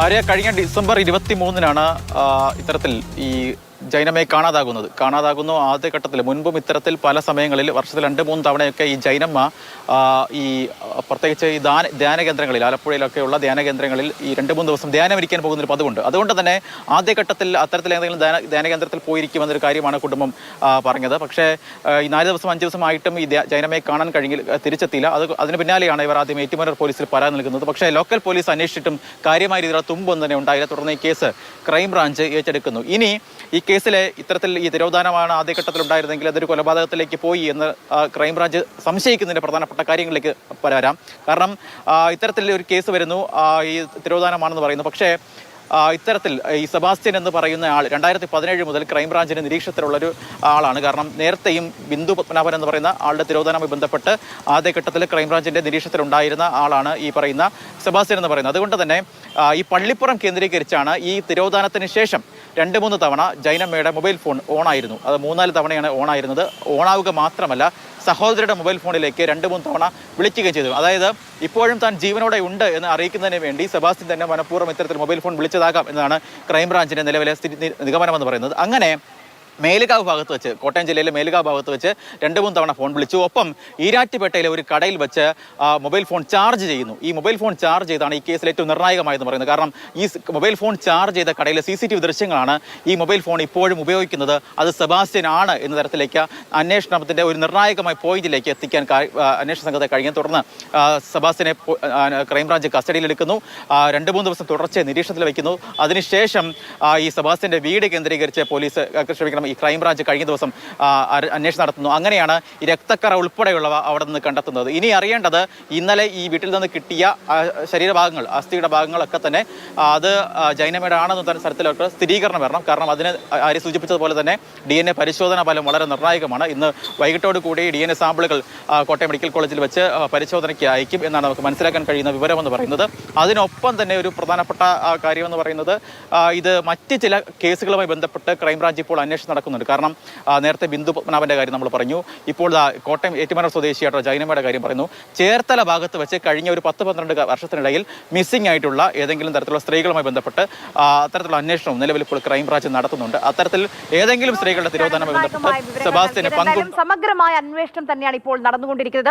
ആര്യ കഴിഞ്ഞ ഡിസംബർ ഇരുപത്തി മൂന്നിനാണ് ഇത്തരത്തിൽ ഈ ജൈനമ്മയെ കാണാതാകുന്നത്. കാണാതാകുന്നു ആദ്യ ഘട്ടത്തിൽ മുൻപും ഇത്തരത്തിൽ പല സമയങ്ങളിൽ വർഷത്തിൽ രണ്ട് മൂന്ന് തവണയൊക്കെ ഈ ജൈനമ്മ ഈ പ്രത്യേകിച്ച് ഈ ധ്യാന ധ്യാന കേന്ദ്രങ്ങളിൽ ആലപ്പുഴയിലൊക്കെയുള്ള ധ്യാന കേന്ദ്രങ്ങളിൽ ഈ രണ്ട് മൂന്ന് ദിവസം ധ്യാനമിരിക്കാൻ പോകുന്ന ഒരു പതിവുണ്ട്. അതുകൊണ്ട് തന്നെ ആദ്യഘട്ടത്തിൽ അത്തരത്തിൽ ഏതെങ്കിലും ധ്യാന ധ്യാന കേന്ദ്രത്തിൽ പോയിരിക്കും എന്നൊരു കാര്യമാണ് കുടുംബം പറഞ്ഞത്. പക്ഷേ ഈ നാല് ദിവസം അഞ്ച് ദിവസമായിട്ടും ഈ ജൈനമയെ കാണാൻ കഴിഞ്ഞ തിരിച്ചെത്തിയില്ല. അത് അതിന് പിന്നാലെയാണ് ഇവർ ആദ്യം ഏറ്റുമാനൂർ പോലീസിൽ പരാതി നൽകുന്നത്. പക്ഷേ ലോക്കൽ പോലീസ് അന്വേഷിച്ചിട്ടും കാര്യമായ രീതിയിലുള്ള തുമ്പൊന്നും തന്നെ ഉണ്ടായില്ല. തുടർന്ന് ഈ കേസ് ക്രൈംബ്രാഞ്ച് ഏറ്റെടുക്കുന്നു. ഇനി ഈ കേസിലെ ഇത്തരത്തിൽ ഈ തിരോധാനമാണ് ആദ്യഘട്ടത്തിൽ ഉണ്ടായിരുന്നെങ്കിൽ അതൊരു കൊലപാതകത്തിലേക്ക് പോയി എന്ന് ക്രൈംബ്രാഞ്ച് സംശയിക്കുന്നതിന്റെ പ്രധാനപ്പെട്ട കാര്യങ്ങളിലേക്ക് വരാം. കാരണം ഇത്തരത്തിൽ ഒരു കേസ് വരുന്നു ഈ തിരോധാനമാണെന്ന് പറയുന്നു. പക്ഷേ ഇത്തരത്തിൽ ഈ സെബാസ്റ്റ്യൻ എന്ന് പറയുന്ന ആൾ രണ്ടായിരത്തി പതിനേഴ് മുതൽ ക്രൈംബ്രാഞ്ചിന്റെ നിരീക്ഷണത്തിലുള്ളൊരു ആളാണ്. കാരണം നേരത്തെയും ബിന്ദു പത്മനാഭൻ എന്ന് പറയുന്ന ആളുടെ തിരോധാനവുമായി ബന്ധപ്പെട്ട് ആദ്യഘട്ടത്തിൽ ക്രൈംബ്രാഞ്ചിന്റെ നിരീക്ഷണത്തിലുണ്ടായിരുന്ന ആളാണ് ഈ പറയുന്ന സെബാസ്റ്റ്യൻ എന്ന് പറയുന്നത്. അതുകൊണ്ട് തന്നെ ഈ പള്ളിപ്പുറം കേന്ദ്രീകരിച്ചാണ് ഈ തിരോധാനത്തിന് ശേഷം രണ്ട് മൂന്ന് തവണ ജൈനമ്മയുടെ മൊബൈൽ ഫോൺ ഓണായിരുന്നു. അത് മൂന്നാൽ തവണയാണ് ഓണായിരുന്നത്. ഓണാവുക മാത്രമല്ല സഹോദരിയുടെ മൊബൈൽ ഫോണിലേക്ക് രണ്ട് മൂന്ന് തവണ വിളിക്കുകയും ചെയ്തു. അതായത് ഇപ്പോഴും താൻ ജീവനോടെ ഉണ്ട് എന്ന് അറിയിക്കുന്നതിന് വേണ്ടി സെബാസ്റ്റ്യൻ തന്നെ മനഃപൂർവം ഇത്തരത്തിൽ മൊബൈൽ ഫോൺ വിളിച്ചതാകാം എന്നതാണ് ക്രൈംബ്രാഞ്ചിന്റെ നിലവിലെ സ്ഥിതി നിഗമനമെന്ന് പറയുന്നത്. അങ്ങനെ മേലുകാവ് ഭാഗത്ത് വെച്ച് കോട്ടയം ജില്ലയിലെ മേലുകാവ് ഭാഗത്ത് വെച്ച് രണ്ട് മൂന്ന് തവണ ഫോൺ വിളിച്ചു. ഒപ്പം ഈരാറ്റുപേട്ടയിലെ ഒരു കടയിൽ വെച്ച് മൊബൈൽ ഫോൺ ചാർജ് ചെയ്യുന്നു. ഈ മൊബൈൽ ഫോൺ ചാർജ് ചെയ്താണ് ഈ കേസിൽ ഏറ്റവും നിർണായകമായെന്ന് പറയുന്നത്. കാരണം ഈ മൊബൈൽ ഫോൺ ചാർജ് ചെയ്ത കടയിലെ സി സി ടി വി ദൃശ്യങ്ങളാണ് ഈ മൊബൈൽ ഫോൺ ഇപ്പോഴും ഉപയോഗിക്കുന്നത്. അത് സെബാസ്റ്റ്യൻ ആണ് എന്ന തരത്തിലേക്ക് അന്വേഷണത്തിന്റെ ഒരു നിർണായകമായ പോയിന്റിലേക്ക് എത്തിക്കാൻ അന്വേഷണ സംഘത്തെ കഴിഞ്ഞ തുടർന്ന് സെബാസ്റ്റ്യനെ ക്രൈംബ്രാഞ്ച് കസ്റ്റഡിയിലെടുക്കുന്നു രണ്ട് മൂന്ന് ദിവസം തുടർച്ചയായി നിരീക്ഷണത്തിൽ വയ്ക്കുന്നു. അതിനുശേഷം ഈ സെബാസ്റ്റ്യന്റെ വീട് കേന്ദ്രീകരിച്ച് പോലീസ് ശ്രമിക്കണം ഈ ക്രൈംബ്രാഞ്ച് കഴിഞ്ഞ ദിവസം അന്വേഷണം നടത്തുന്നു. അങ്ങനെയാണ് ഈ രക്തക്കറ ഉൾപ്പെടെയുള്ളവ അവിടെ നിന്ന് കണ്ടെത്തുന്നത്. ഇനി അറിയേണ്ടത് ഇന്നലെ ഈ വീട്ടിൽ നിന്ന് കിട്ടിയ ശരീരഭാഗങ്ങൾ അസ്ഥിയുടെ ഭാഗങ്ങളൊക്കെ തന്നെ അത് ആ, ജൈനമയുടെ ആണെന്ന് തന്നെ സ്ഥലത്തിലൊക്കെ സ്ഥിരീകരണം വരണം. കാരണം അതിന് ആര് സൂചിപ്പിച്ചതുപോലെ തന്നെ ഡി എൻ എ പരിശോധനാ ഫലം വളരെ നിർണായകമാണ്. ഇന്ന് വൈകിട്ടോട് കൂടി ഡി എൻ എ സാമ്പിളുകൾ കോട്ടയം മെഡിക്കൽ കോളേജിൽ വെച്ച് പരിശോധനയ്ക്ക് അയക്കും എന്നാണ് നമുക്ക് മനസ്സിലാക്കാൻ കഴിയുന്ന വിവരമെന്ന് പറയുന്നത്. അതിനൊപ്പം തന്നെ ഒരു പ്രധാനപ്പെട്ട കാര്യമെന്ന് പറയുന്നത് ഇത് മറ്റ് ചില കേസുകളുമായി ബന്ധപ്പെട്ട് ക്രൈംബ്രാഞ്ച് ഇപ്പോൾ അന്വേഷണം നടക്കുന്നുണ്ട്. കാരണം നേരത്തെ ബിന്ദു പത്മനാഭന്റെ കാര്യം നമ്മൾ പറഞ്ഞു. ഇപ്പോൾ കോട്ടയം ഏറ്റുമാനൂർ സ്വദേശിയായിട്ടുള്ള ജൈനമ്മയുടെ കാര്യം പറയുന്നു. ചേർത്തല ഭാഗത്ത് വെച്ച് കഴിഞ്ഞ ഒരു പത്ത് പന്ത്രണ്ട് വർഷത്തിനിടയിൽ മിസ്സിംഗ് ആയിട്ടുള്ള ഏതെങ്കിലും തരത്തിലുള്ള സ്ത്രീകളുമായി ബന്ധപ്പെട്ട് അത്തരത്തിലുള്ള അന്വേഷണം നിലവിൽ ഇപ്പോൾ ക്രൈംബ്രാഞ്ച് നടത്തുന്നുണ്ട്. അത്തരത്തിൽ ഏതെങ്കിലും സ്ത്രീകളുടെ തിരോധാനവുമായി ബന്ധപ്പെട്ട് വിവരങ്ങൾ സെബാസ്റ്റ്യന് പങ്കുണ്ട് സമഗ്രമായ അന്വേഷണം തന്നെയാണ് ഇപ്പോൾ നടന്നുകൊണ്ടിരിക്കുന്നത്.